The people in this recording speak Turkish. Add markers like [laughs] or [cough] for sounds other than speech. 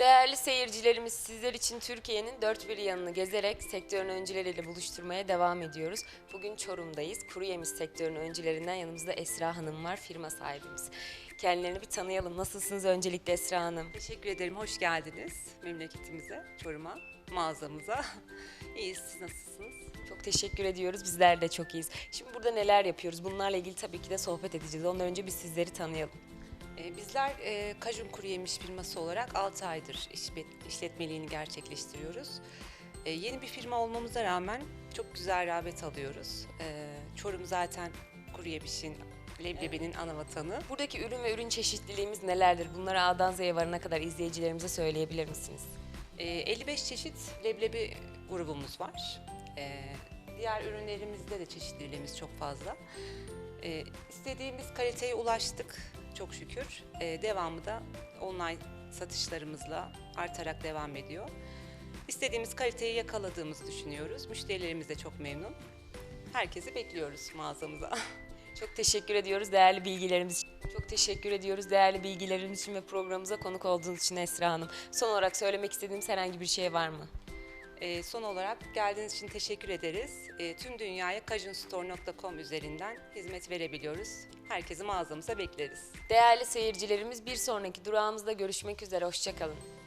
Değerli seyircilerimiz sizler için Türkiye'nin dört bir yanını gezerek sektörün öncüleriyle buluşturmaya devam ediyoruz. Bugün Çorum'dayız. Kuru yemiş sektörünün öncülerinden yanımızda Esra Hanım var, firma sahibimiz. Kendilerini bir tanıyalım. Nasılsınız öncelikle Esra Hanım? Teşekkür ederim. Hoş geldiniz memleketimize, Çorum'a, mağazamıza. [laughs] İyiyiz. Siz nasılsınız? Çok teşekkür ediyoruz. Bizler de çok iyiyiz. Şimdi burada neler yapıyoruz? Bunlarla ilgili tabii ki de sohbet edeceğiz. Ondan önce biz sizleri tanıyalım. Ee, bizler e, Kajun Kuru Yemiş firması olarak 6 aydır işletmeliğini gerçekleştiriyoruz. Ee, yeni bir firma olmamıza rağmen çok güzel rağbet alıyoruz. Ee, Çorum zaten kuru yemişin, leblebinin ana vatanı. Buradaki ürün ve ürün çeşitliliğimiz nelerdir? Bunları A'dan Z'ye varana kadar izleyicilerimize söyleyebilir misiniz? Ee, 55 çeşit leblebi grubumuz var. Ee, diğer ürünlerimizde de çeşitliliğimiz çok fazla. Ee, istediğimiz kaliteye ulaştık çok şükür. Ee, devamı da online satışlarımızla artarak devam ediyor. İstediğimiz kaliteyi yakaladığımızı düşünüyoruz. Müşterilerimiz de çok memnun. Herkesi bekliyoruz mağazamıza. [laughs] Çok teşekkür ediyoruz değerli bilgilerimiz için. Çok teşekkür ediyoruz değerli bilgileriniz için ve programımıza konuk olduğunuz için Esra Hanım. Son olarak söylemek istediğiniz herhangi bir şey var mı? Ee, son olarak geldiğiniz için teşekkür ederiz. Ee, tüm dünyaya kajunstore.com üzerinden hizmet verebiliyoruz. Herkesi mağazamıza bekleriz. Değerli seyircilerimiz bir sonraki durağımızda görüşmek üzere. Hoşçakalın.